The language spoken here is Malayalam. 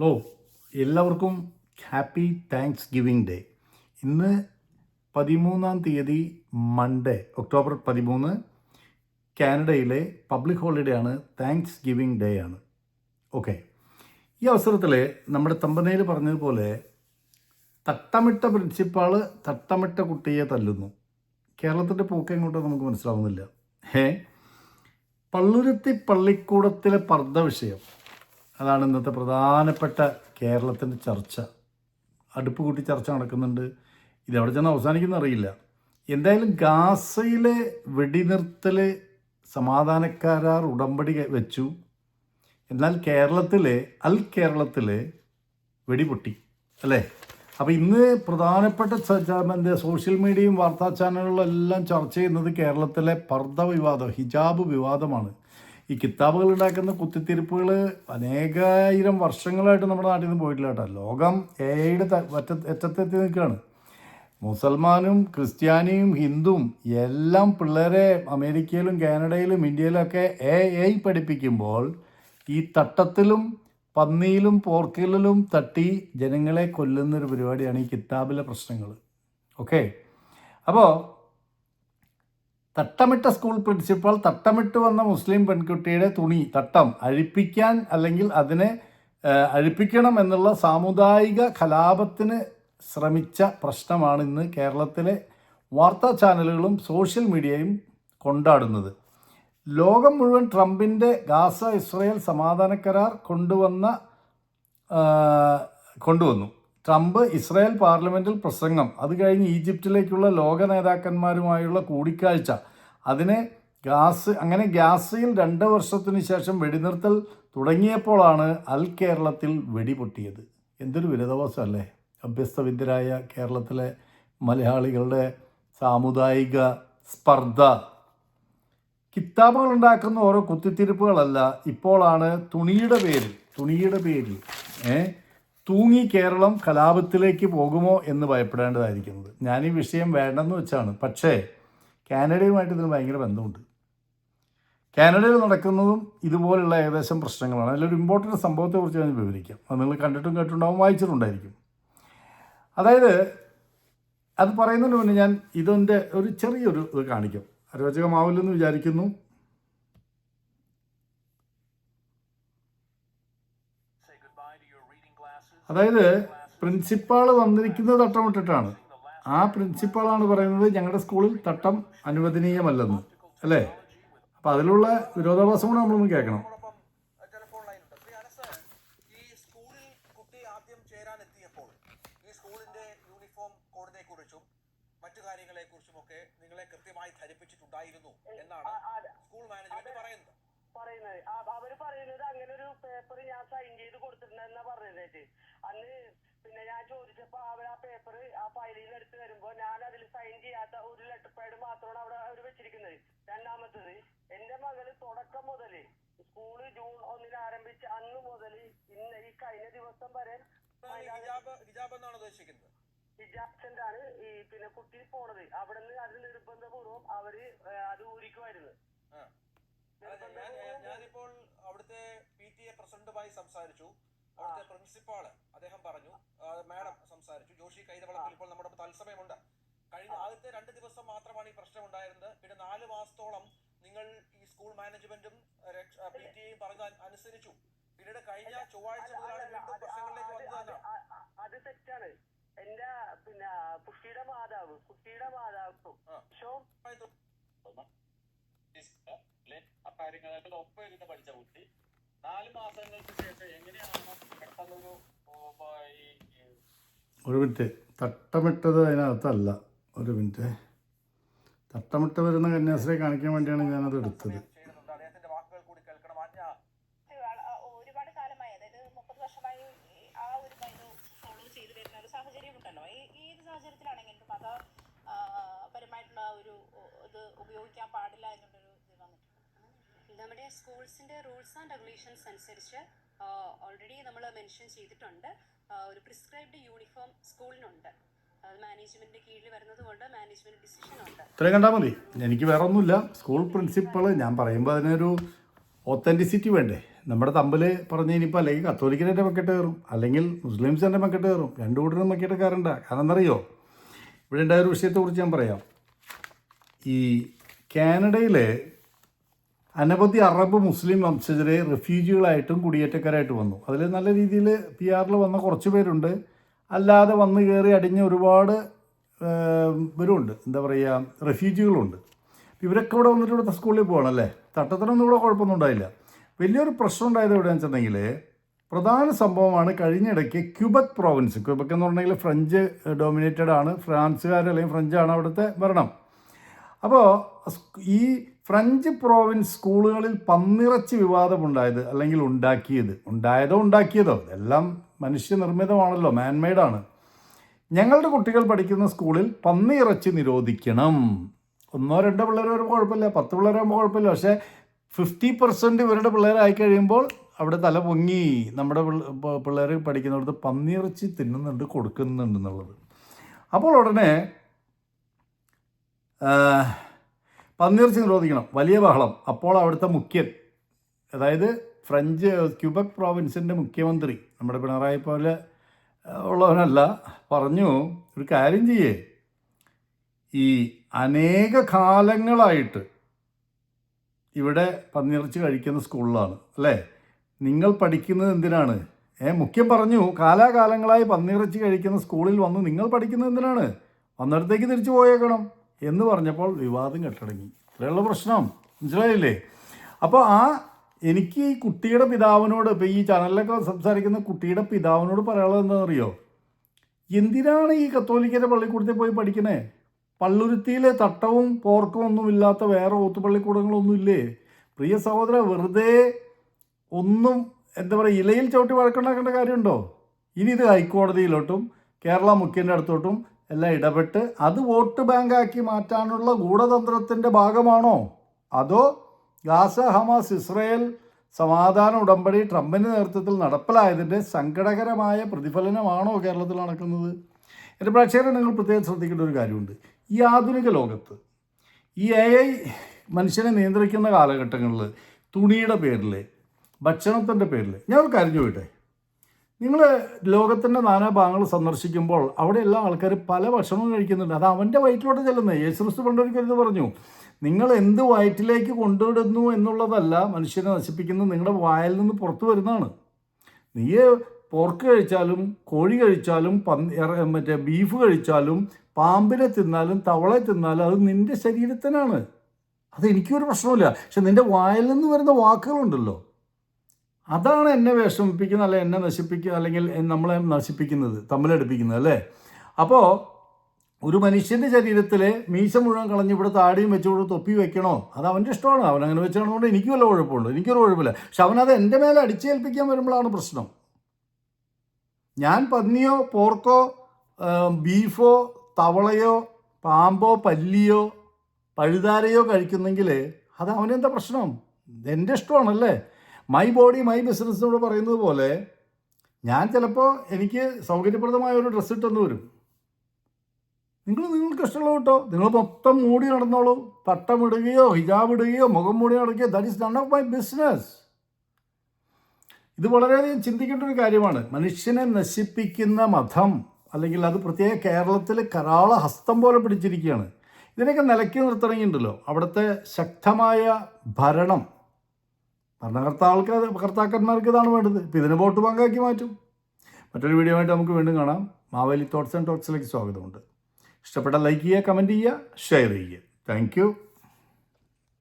ഹലോ എല്ലാവർക്കും ഹാപ്പി താങ്ക്സ് ഗിവിംഗ് ഡേ. ഇന്ന് പതിമൂന്നാം തീയതി മൺഡേ ഒക്ടോബർ പതിമൂന്ന്. കാനഡയിലെ പബ്ലിക് ഹോളിഡേ ആണ് താങ്ക്സ് ഗിവിംഗ് ഡേ ആണ്. ഓക്കെ. ഈ അവസരത്തിൽ നമ്മുടെ തമ്പനയിൽ പറഞ്ഞതുപോലെ തട്ടമിട്ട പ്രിൻസിപ്പാൾ തട്ടമിട്ട കുട്ടിയെ തല്ലുന്നു. കേരളത്തിന്റെ പോക്ക് എങ്ങോട്ടോ നമുക്ക് മനസ്സിലാവുന്നില്ല. ഏ പള്ളുരുത്തി പള്ളിക്കൂടത്തിലെ പർദ്ദ വിഷയം. അതാണ് ഇന്നത്തെ പ്രധാനപ്പെട്ട കേരളത്തിന്റെ ചർച്ച. അടുപ്പ് കൂട്ടി ചർച്ച നടക്കുന്നുണ്ട്. ഇതെവിടെ ചെന്ന് അവസാനിക്കുന്ന അറിയില്ല. എന്തായാലും ഗാസയിലെ വെടിനിർത്തൽ സമാധാനക്കാരാർ ഉടമ്പടി വെച്ചു. എന്നാൽ കേരളത്തിലെ അൽ കേരളത്തിലെ വെടിപൊട്ടി അല്ലേ? അപ്പോൾ ഇന്ന് പ്രധാനപ്പെട്ട എന്താ സോഷ്യൽ മീഡിയയും വാർത്താ ചാനലുകളും എല്ലാം ചർച്ച ചെയ്യുന്നത് കേരളത്തിലെ പർദ്ദ വിവാദം ഹിജാബ് വിവാദമാണ്. ഈ കിതാബുകൾ ഉണ്ടാക്കുന്ന കുത്തിത്തിരിപ്പുകൾ അനേകായിരം വർഷങ്ങളായിട്ട് നമ്മുടെ നാട്ടിൽ നിന്ന് പോയിട്ടില്ല കേട്ടോ. ലോകം ഏയുടെ അറ്റത്തെത്തി നിൽക്കുകയാണ്. മുസൽമാനും ക്രിസ്ത്യാനിയും ഹിന്ദുവും എല്ലാം പിള്ളേരെ അമേരിക്കയിലും കാനഡയിലും ഇന്ത്യയിലൊക്കെ എ ഐ പഠിപ്പിക്കുമ്പോൾ ഈ തട്ടത്തിലും പന്നിയിലും പോർക്കിലും തട്ടി ജനങ്ങളെ കൊല്ലുന്നൊരു പരിപാടിയാണ് ഈ കിതാബിലെ പ്രശ്നങ്ങൾ ഓക്കെ അപ്പോൾ തട്ടമിട്ട സ്കൂൾ പ്രിൻസിപ്പൽ തട്ടമിട്ട് വന്ന മുസ്ലിം പെൺകുട്ടിയുടെ തുണി തട്ടം അഴിപ്പിക്കാൻ അല്ലെങ്കിൽ അതിനെ അഴിപ്പിക്കണം എന്നുള്ള സാമുദായിക കലാപത്തിന് ശ്രമിച്ച പ്രശ്നമാണ് ഇന്ന് കേരളത്തിലെ വാർത്താ ചാനലുകളും സോഷ്യൽ മീഡിയയും കൊണ്ടാടുന്നത്. ലോകം മുഴുവൻ ട്രംപിന്റെ ഗാസ ഇസ്രയേൽ സമാധാന കരാർ കൊണ്ടുവന്ന കൊണ്ടുവന്നു. ട്രംപ് ഇസ്രായേൽ പാർലമെന്റിൽ പ്രസംഗം. അത് കഴിഞ്ഞ് ഈജിപ്തിലേക്കുള്ള ലോക നേതാക്കന്മാരുമായുള്ള കൂടിക്കാഴ്ച. അതിനെ ഗ്യാസ് അങ്ങനെ ഗ്യാസയിൽ രണ്ട് വർഷത്തിന് ശേഷം വെടിനിർത്തൽ തുടങ്ങിയപ്പോഴാണ് അൽ കേരളത്തിൽ വെടിപൊട്ടിയത്. എന്തൊരു വിരതവാസമല്ലേ അഭ്യസ്തവിദ്യരായ കേരളത്തിലെ മലയാളികളുടെ സാമുദായിക സ്പർദ്ധ. കിതാബുകൾ ഉണ്ടാക്കുന്ന ഓരോ കുത്തിത്തിരിപ്പുകളല്ല ഇപ്പോഴാണ് തുണിയുടെ പേരിൽ തുണിയുടെ പേരിൽ ഏ? തൂങ്ങി കേരളം കലാപത്തിലേക്ക് പോകുമോ എന്ന് ഭയപ്പെടേണ്ടതായിരിക്കുന്നത്. ഞാൻ ഈ വിഷയം വേണ്ടെന്ന് വെച്ചാണ്. പക്ഷേ കാനഡയുമായിട്ട് ഇതിന് ഭയങ്കര ബന്ധമുണ്ട്. കാനഡയിൽ നടക്കുന്നതും ഇതുപോലുള്ള ഏകദേശം പ്രശ്നങ്ങളാണ്. അതിലൊരു ഇമ്പോർട്ടന്റ് സംഭവത്തെക്കുറിച്ച് ഞാൻ വിവരിക്കാം. അത് നിങ്ങൾ കണ്ടിട്ടും കേട്ടിട്ടുണ്ടാവും വായിച്ചിട്ടുണ്ടായിരിക്കും. അതായത് അത് പറയുന്നതിന് മുന്നേ ഞാൻ ഇതിന്റെ ഒരു ചെറിയൊരു ഇത് കാണിക്കും. അരോചകമാവില്ലെന്ന് വിചാരിക്കുന്നു. അതായത് പ്രിൻസിപ്പാൾ വന്നിരിക്കുന്നത് തട്ടമിട്ടിട്ടാണ് ആ പ്രിൻസിപ്പാളാണ് പറയുന്നത് ഞങ്ങളുടെ സ്കൂളിൽ തട്ടം അനുവദനീയമല്ലെന്ന്. അല്ലേ? അപ്പം അതിലുള്ള വിരോധാഭാസം കൂടെ നമ്മളൊന്ന് കേൾക്കണം. മറ്റു കാര്യങ്ങളെക്കുറിച്ചുമൊക്കെ നിങ്ങളെ കൃത്യമായി ധരിപ്പിച്ചിട്ടുണ്ടായിരുന്നു എന്നാണ് സ്കൂൾ മാനേജ്മെന്റ് പറയുന്നത്. പറയുന്നത്. ആ- അവർ പറയുന്നത് അങ്ങനെ ഒരു പേപ്പർ ഞാൻ സൈൻ ചെയ്ത് കൊടുത്തിട്ടുണ്ടെന്നാ പറഞ്ഞത് അന്ന് പിന്നെ ഞാൻ ചോദിച്ചപ്പോ അവർ ആ പേപ്പർ ആ ഫയലിൽ നിന്ന് എടുത്ത് വരുമ്പോ ഞാൻ അതിൽ സൈൻ ചെയ്യാത്ത ഒരു ലെറ്റർ പാഡ് മാത്രമാണ് അവിടെ അവർ വെച്ചിരിക്കുന്നത്. രണ്ടാമത്തത് എന്റെ മകൾ തുടക്കം മുതൽ സ്കൂൾ ജൂൺ ഒന്നിന് ആരംഭിച്ച അന്ന് മുതൽ ഇന്ന് ഈ കഴിഞ്ഞ ദിവസം വരെ ഹിജാബ് ഹിജാബ് എന്നാണ് ഉദ്ദേശിക്കുന്നത്? ഈ പിന്നെ കുട്ടി പോണത്. അവിടെ നിന്ന് അത് നിർബന്ധപൂർവം അവർ അത് ഊരിക്കുമായിരുന്നു. ഞാനിപ്പോൾ അവിടുത്തെ പി ടി എ പ്രസിഡന്റുമായി സംസാരിച്ചു. അവിടുത്തെ പ്രിൻസിപ്പാൾ അദ്ദേഹം പറഞ്ഞു. മാഡം സംസാരിച്ചു. ജോഷി കൈതവളത്തിൽ ഇപ്പോൾ നമ്മുടെ തത്സമയമുണ്ട്. കഴിഞ്ഞ ആദ്യത്തെ രണ്ട് ദിവസം മാത്രമാണ് ഈ പ്രശ്നം ഉണ്ടായിരുന്നത്. പിന്നെ നാല് മാസത്തോളം നിങ്ങൾ ഈ സ്കൂൾ മാനേജ്മെന്റും പി ടി എയും പറഞ്ഞ അനുസരിച്ചു. പിന്നീട് കഴിഞ്ഞ ചൊവ്വാഴ്ച മുതലാണ് വീണ്ടും പ്രശ്നങ്ങളിലേക്ക് അത് അത് തെറ്റാണ്. എന്റെ പിന്നെ കുട്ടിയുടെ മാതാവ് കുട്ടിയുടെ മാതാവ് ആ കാര്യങ്ങളൊക്കെ ഒപ്പം ഇരുന്ന് പഠിച്ച കുട്ടി. നാല് മാസങ്ങൾക്ക് ശേഷം എങ്ങനെയാണ് പെട്ടെന്നൊരു ഒരു മിനിറ്റ്. തട്ടമിട്ടത് അതിനകത്തല്ല. ഒരു മിനിറ്റ്. തട്ടമിട്ട് വരുന്ന കന്യാസ്ത്രീ കാണിക്കാൻ വേണ്ടിയാണ് ഞാനത് എടുത്തത്. ചെയ്യുന്നുണ്ട്. അദ്ദേഹത്തിന്റെ വാക്കുകൾ കൂടി കേൾക്കണം. ആജ്ഞ. ഒരുപാട് കാലമായി അതായത് മുപ്പത് വർഷമായി ആ ഒരു ഇത് ഉപയോഗിക്കാൻ പാടില്ല വന്നിട്ടുണ്ട് നമ്മുടെ സ്കൂൾസിന്റെ റൂൾസ് ആൻഡ് റെഗുലേഷൻസ് അനുസരിച്ച് ഓൾറെഡി നമ്മൾ മെൻഷൻ ചെയ്തിട്ടുണ്ട്. ഒരു പ്രിസ്ക്രൈബ്ഡ് യൂണിഫോം സ്കൂളിനുണ്ട്. അത് മാനേജ്മെന്റിന്റെ കീഴിൽ മാനേജ്മെന്റ് ഡിസിഷൻ ഇത്രയും കണ്ടാൽ മതി. എനിക്ക് വേറെ ഒന്നുമില്ല. സ്കൂൾ പ്രിൻസിപ്പൾ ഞാൻ പറയുമ്പോൾ അതിനൊരു ഒത്തന്റിസിറ്റി വേണ്ടേ? നമ്മുടെ തമ്മിൽ പറഞ്ഞ് ഇനിയിപ്പോൾ അല്ലെങ്കിൽ കത്തോലിക്കന്റെ മക്കട്ട് കയറും. അല്ലെങ്കിൽ മുസ്ലിംസിന്റെ മക്കട്ട് കയറും. രണ്ടു കൂട്ടരും മക്കട്ട് കയറണ്ട കാരണം എന്തറിയോ ഇവിടെ ഉണ്ടായ ഒരു വിഷയത്തെക്കുറിച്ച് ഞാൻ പറയാം. ഈ കാനഡയിലെ അനവധി അറബ് മുസ്ലിം വംശജരെ റെഫ്യൂജികളായിട്ടും കുടിയേറ്റക്കാരായിട്ട് വന്നു. അതിൽ നല്ല രീതിയിൽ പി ആറിൽ വന്ന കുറച്ച് പേരുണ്ട്. അല്ലാതെ വന്ന് കയറി അടിഞ്ഞ ഒരുപാട് ഏം, ഇവരുണ്ട്. എന്താ പറയുക റെഫ്യൂജികളുണ്ട്. ഇവരൊക്കെ ഇവിടെ വന്നിട്ട് ഇവിടുത്തെ സ്കൂളിൽ പോകണമല്ലേ തട്ടത്തിനൊന്നും ഇവിടെ കുഴപ്പമൊന്നും ഉണ്ടായില്ല. വലിയൊരു പ്രശ്നം ഉണ്ടായത് എവിടെയാണെന്ന് വെച്ചിട്ടുണ്ടെങ്കിൽ പ്രധാന സംഭവമാണ് കഴിഞ്ഞിടയ്ക്ക് ക്യൂബക് പ്രോവിൻസ്. ക്യൂബക് എന്ന് പറഞ്ഞെങ്കിൽ ഫ്രഞ്ച് ഡോമിനേറ്റഡ് ആണ്. ഫ്രാൻസുകാർ അല്ലെങ്കിൽ ഫ്രഞ്ചാണ് അവിടുത്തെ ഭരണം. അപ്പോൾ ഈ ഫ്രഞ്ച് പ്രോവിൻസ് സ്കൂളുകളിൽ പന്നിറച്ചി വിവാദമുണ്ടായത് അല്ലെങ്കിൽ ഉണ്ടാക്കിയത് ഉണ്ടായതോ ഉണ്ടാക്കിയതോ എല്ലാം മനുഷ്യനിർമ്മിതമാണല്ലോ മാൻമെയ്ഡാണ് ഞങ്ങളുടെ കുട്ടികൾ പഠിക്കുന്ന സ്കൂളിൽ പന്നിയിറച്ചി നിരോധിക്കണം. ഒന്നോ രണ്ടോ പിള്ളേർ വരുമ്പോൾ കുഴപ്പമില്ല പത്ത് പിള്ളേർ വരുമ്പോൾ കുഴപ്പമില്ല പക്ഷേ ഫിഫ്റ്റി പെർസെന്റ് ഇവരുടെ പിള്ളേരായി കഴിയുമ്പോൾ അവിടെ തല പൊങ്ങി. നമ്മുടെ പിള്ളേർ പഠിക്കുന്നിടത്ത് പന്നിയിറച്ചി തിന്നുന്നുണ്ട് കൊടുക്കുന്നുണ്ട് എന്നുള്ളത്. അപ്പോൾ ഉടനെ ആ, പന്നിയിറച്ചി നിരോധിക്കണം വലിയ ബഹളം. അപ്പോൾ അവിടുത്തെ മുഖ്യൻ അതായത് ഫ്രഞ്ച് ക്യൂബക് പ്രോവിൻസിന്റെ മുഖ്യമന്ത്രി നമ്മുടെ പിണറായി പോലെ ഉള്ളവനല്ല പറഞ്ഞു ഒരു കാര്യം ചെയ്യേ. ഈ അനേക കാലങ്ങളായിട്ട് ഇവിടെ പന്നിയിറച്ചി കഴിക്കുന്ന സ്കൂളിലാണ് അല്ലേ? നിങ്ങൾ പഠിക്കുന്നത് എന്തിനാണ്? ഏ മുഖ്യം പറഞ്ഞു കാലാകാലങ്ങളായി പന്നിയിറച്ചി കഴിക്കുന്ന സ്കൂളിൽ വന്ന് നിങ്ങൾ പഠിക്കുന്നത് എന്തിനാണ്? വന്നിടത്തേക്ക് തിരിച്ചു പോയേക്കണം. എന്ന് പറഞ്ഞപ്പോൾ വിവാദം കെട്ടടങ്ങി. ഇത്രയുള്ള പ്രശ്നം. മനസ്സിലായില്ലേ? അപ്പോൾ ആ എനിക്ക് ഈ കുട്ടിയുടെ പിതാവിനോട് ഇപ്പോൾ ഈ ചാനലിലൊക്കെ സംസാരിക്കുന്ന കുട്ടിയുടെ പിതാവിനോട് പറയാനുള്ളത് എന്താണെന്നറിയോ? എന്തിനാണ് ഈ കത്തോലിക്കന്റെ പള്ളിക്കൂടത്തിൽ പോയി പഠിക്കണേ? പള്ളുരുത്തിയിലെ തട്ടവും പോർക്കും ഒന്നുമില്ലാത്ത വേറെ ഓത്തുപള്ളിക്കൂടങ്ങളൊന്നും ഇല്ലേ? പ്രിയ സഹോദര വെറുതെ ഒന്നും എന്താ പറയുക ഇലയിൽ ചവിട്ടി വഴക്കുണ്ടാക്കേണ്ട കാര്യമുണ്ടോ? ഇനി ഇത് ഹൈക്കോടതിയിലോട്ടും കേരള മുഖ്യന്റെ അടുത്തോട്ടും എല്ലാം ഇടപെട്ട് അത് വോട്ട് ബാങ്കാക്കി മാറ്റാനുള്ള ഗൂഢതന്ത്രത്തിന്റെ ഭാഗമാണോ? അതോ ഗാസ ഹമാസ് ഇസ്രയേൽ സമാധാന ഉടമ്പടി ട്രംപിന്റെ നേതൃത്വത്തിൽ നടപ്പിലായതിന്റെ സങ്കടകരമായ പ്രതിഫലനമാണോ കേരളത്തിൽ നടക്കുന്നത്? എന്റെ പ്രേക്ഷകരെ നിങ്ങൾ പ്രത്യേകം ശ്രദ്ധിക്കേണ്ട ഒരു കാര്യമുണ്ട്. ഈ ആധുനിക ലോകത്ത് ഈ എ ഐ മനുഷ്യനെ നിയന്ത്രിക്കുന്ന കാലഘട്ടങ്ങളിൽ തുണിയുടെ പേരിൽ ഭക്ഷണത്തിന്റെ പേരിൽ ഞാൻ ഒരു കാര്യം നിങ്ങൾ ലോകത്തിന്റെ നാനാഭാഗങ്ങൾ സന്ദർശിക്കുമ്പോൾ അവിടെ എല്ലാ പല ഭക്ഷണവും കഴിക്കുന്നുണ്ട്. അത് അവന്റെ വയറ്റിലോട്ട് ചെല്ലുന്നത്. യേശുസ് പണ്ടൊരിക്കൽ ഇത് പറഞ്ഞു. നിങ്ങൾ എന്ത് വയറ്റിലേക്ക് കൊണ്ടുവിടുന്നു എന്നുള്ളതല്ല മനുഷ്യനെ നശിപ്പിക്കുന്നത്. നിങ്ങളുടെ വായിൽ നിന്ന് പുറത്തു വരുന്നതാണ്. നീ പോർക്ക് കഴിച്ചാലും കോഴി കഴിച്ചാലും പന്നി മറ്റേ ബീഫ് കഴിച്ചാലും പാമ്പിനെ തിന്നാലും തവളെ തിന്നാലും അത് നിന്റെ ശരീരത്തിനാണ്. അത് എനിക്കൊരു പ്രശ്നമില്ല പക്ഷെ നിന്റെ വായിൽ നിന്ന് വരുന്ന വാക്കുകളുണ്ടല്ലോ. അതാണ് എന്നെ വിഷമിപ്പിക്കുന്നത് അല്ലെ എന്നെ നശിപ്പിക്കുക അല്ലെങ്കിൽ നമ്മളെ നശിപ്പിക്കുന്നത് തമ്മിലടുപ്പിക്കുന്നത് അല്ലേ? അപ്പോൾ ഒരു മനുഷ്യന്റെ ശരീരത്തിൽ മീശ മുഴുവൻ കളഞ്ഞ് ഇവിടെ താടിയും വെച്ചുകൊണ്ട് തൊപ്പി വെക്കണോ? അത് അവന്റെ ഇഷ്ടമാണ്. അവൻ അങ്ങനെ വെച്ചാണെന്നുകൊണ്ട് എനിക്ക് വല്ല കുഴപ്പമുണ്ട്. എനിക്കൊരു കുഴപ്പമില്ല. പക്ഷെ അവനത് എന്റെ മേലെ അടിച്ചേൽപ്പിക്കാൻ വരുമ്പോഴാണ് പ്രശ്നം. ഞാൻ പന്നിയോ പോർക്കോ ബീഫോ തവളയോ പാമ്പോ പല്ലിയോ പഴുതാരയോ കഴിക്കുന്നെങ്കിൽ അത് അവനെന്താ പ്രശ്നം? എന്റെ ഇഷ്ടമാണല്ലേ? മൈ ബോഡി മൈ ബിസിനസ് എന്നോട് പറയുന്നത് പോലെ ഞാൻ ചിലപ്പോൾ എനിക്ക് സൗകര്യപ്രദമായ ഒരു ഡ്രസ്സ് ഇട്ടെന്ന് വരും. നിങ്ങൾ നിങ്ങൾക്ക് ഇഷ്ടമുള്ള കേട്ടോ നിങ്ങൾ മൊത്തം മൂടി നടന്നോളൂ. തട്ടമിടുകയോ ഹിജാബ് ഇടുകയോ മുഖം മൂടി നടക്കുകയോ that is none of my business ഇത് വളരെയധികം ചിന്തിക്കേണ്ട ഒരു കാര്യമാണ്. മനുഷ്യനെ നശിപ്പിക്കുന്ന മതം അല്ലെങ്കിൽ അത് പ്രത്യേക കേരളത്തിൽ കരാള ഹസ്തം പോലെ പിടിച്ചിരിക്കുകയാണ്. ഇതിനൊക്കെ നിലയ്ക്ക് നിർത്തണമെങ്കിണ്ടല്ലോ. അവിടുത്തെ ശക്തമായ ഭരണം ഭരണകർത്താൾക്ക് കർത്താക്കന്മാർക്ക് ഇതാണ് വേണ്ടത്. ഇപ്പം ഇതിനെ വോട്ട് പങ്കാക്കി മാറ്റും. മറ്റൊരു വീഡിയോ ആയിട്ട് നമുക്ക് വീണ്ടും കാണാം. മാവേലി തോട്ട്സ് ആൻഡ് ടോട്ട്സിലേക്ക് സ്വാഗതമുണ്ട്. ഇഷ്ടപ്പെട്ട ലൈക്ക് ചെയ്യുക കമന്റ് ചെയ്യുക ഷെയർ ചെയ്യുക. താങ്ക്